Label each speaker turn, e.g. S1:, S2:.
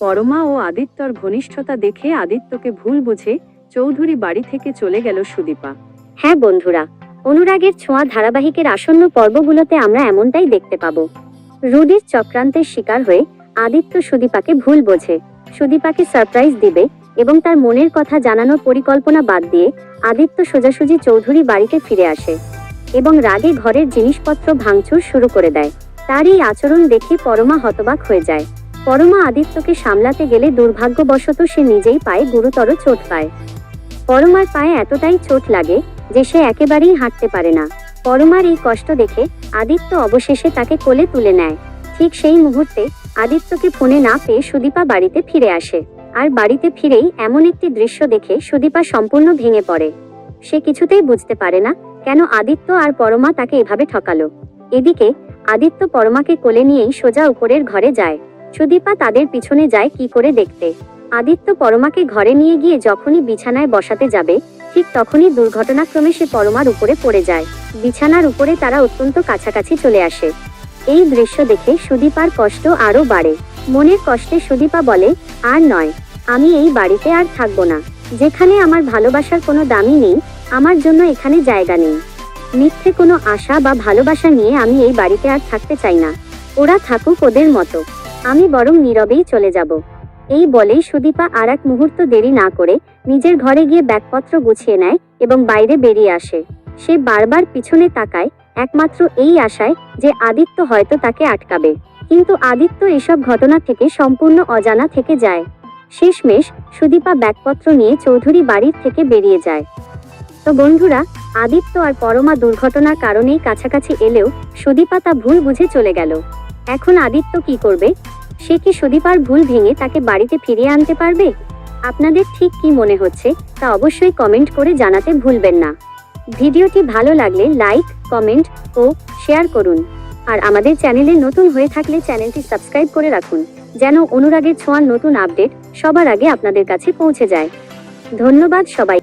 S1: পরমা ও আদিত্যর ঘনিষ্ঠতা দেখে আদিত্যকে ভুল বুঝে চৌধুরী বাড়ি থেকে চলে গেল সুদীপা।
S2: হ্যাঁ বন্ধুরা, অনুরাগের ছোঁয়া ধারাবাহিকের আসন্ন পর্বগুলোতে আমরা এমনটাই দেখতে পাবো। রুডির চক্রান্তের শিকার হয়ে আদিত্য সুদীপাকে ভুল বোঝে। সুদীপাকে সারপ্রাইজ দিবে এবং তার মনের কথা জানানোর পরিকল্পনা বাদ দিয়ে আদিত্য সোজাসুজি চৌধুরী বাড়িতে ফিরে আসে এবং রাগে ঘরের জিনিসপত্র ভাঙচুর শুরু করে দেয়। তার এই আচরণ দেখে পরমা হতবাক হয়ে যায়। পরমা আদিত্যকে সামলাতে গেলে দুর্ভাগ্যবশত সে নিজেই পায়ে গুরুতর চোট পায়। পরমার পায়ে এতটাই চোট লাগে যে সে একেবারেই হাঁটতে পারে না। পরমার এই কষ্ট দেখে আদিত্য অবশেষে তাকে কোলে তুলে নেয়। ঠিক সেই মুহূর্তে আদিত্যকে ফোনে না পেয়ে সুদীপা বাড়িতে ফিরে আসে। আর বাড়িতে ফিরেই এমন একটি দৃশ্য দেখে সুদীপা সম্পূর্ণ ভেঙে পড়ে। সে কিছুতেই বুঝতে পারে না কেন আদিত্য আর পরমা তাকে এভাবে ঠকালো। এদিকে আদিত্য পরমাকে কোলে নিয়েই সোজা উপরের ঘরে যায়। সুদীপা তাদের পিছনে যায় কি করে দেখতে। আদিত্য পরমাকে ঘরে নিয়ে গিয়ে যখনই বিছানায় বসাতে যাবে, ঠিক তখনই দুর্ঘটনাক্রমে সে পরমার উপরে পড়ে যায়। বিছানার উপরে তারা অত্যন্ত কাছাকাছি চলে আসে। এই দৃশ্য দেখে সুদীপার কষ্ট আরও বাড়ে। মনের কষ্টে সুদীপা বলে, আর নয়, আমি এই বাড়িতে আর থাকব না। যেখানে আমার ভালোবাসার কোনো দামই নেই, আমার জন্য এখানে জায়গা নেই। মিথ্যে কোনো আশা বা ভালোবাসা নিয়ে আমি এই বাড়িতে আর থাকতে চাই না। ওরা থাকুক ওদের মতো। আমি বরং নীরবেই চলে যাব। এই বলেই সুদীপা আর এক মুহূর্ত দেরি না করে নিজের ঘরে গিয়ে ব্যাগপত্র গুছিয়ে নেয় এবং বাইরে বেরিয়ে আসে। সে বারবার পিছনে তাকায়, একমাত্র এই আশায় যে আদিত্য হয়তো তাকে আটকাবে। কিন্তু আদিত্য এসব ঘটনা থেকে সম্পূর্ণ অজানা থেকে যায়। শেষমেশ সুদীপা ব্যাগপত্র নিয়ে চৌধুরী বাড়ির থেকে বেরিয়ে যায়। তো বন্ধুরা, আদিত্য আর পরমা দুর্ঘটনার কারণেই কাছাকাছি এলেও সুদীপা তা ভুল বুঝে চলে গেল। এখন আদিত্য কি করবে? সে কি সুদীপার ভুল ভেঙে তাকে বাড়িতে ফিরিয়ে আনতে পারবে? আপনাদের ঠিক কি মনে হচ্ছে, তা অবশ্যই কমেন্ট করে জানাতে ভুলবেন না। ভিডিওটি ভালো লাগলে লাইক, কমেন্ট ও শেয়ার করুন। আর আমাদের চ্যানেলে নতুন হয়ে থাকলে চ্যানেলটি সাবস্ক্রাইব করে রাখুন, যেন অনুরাগের ছোঁয়ার নতুন আপডেট সবার আগে আপনাদের কাছে পৌঁছে যায়। ধন্যবাদ সবাই।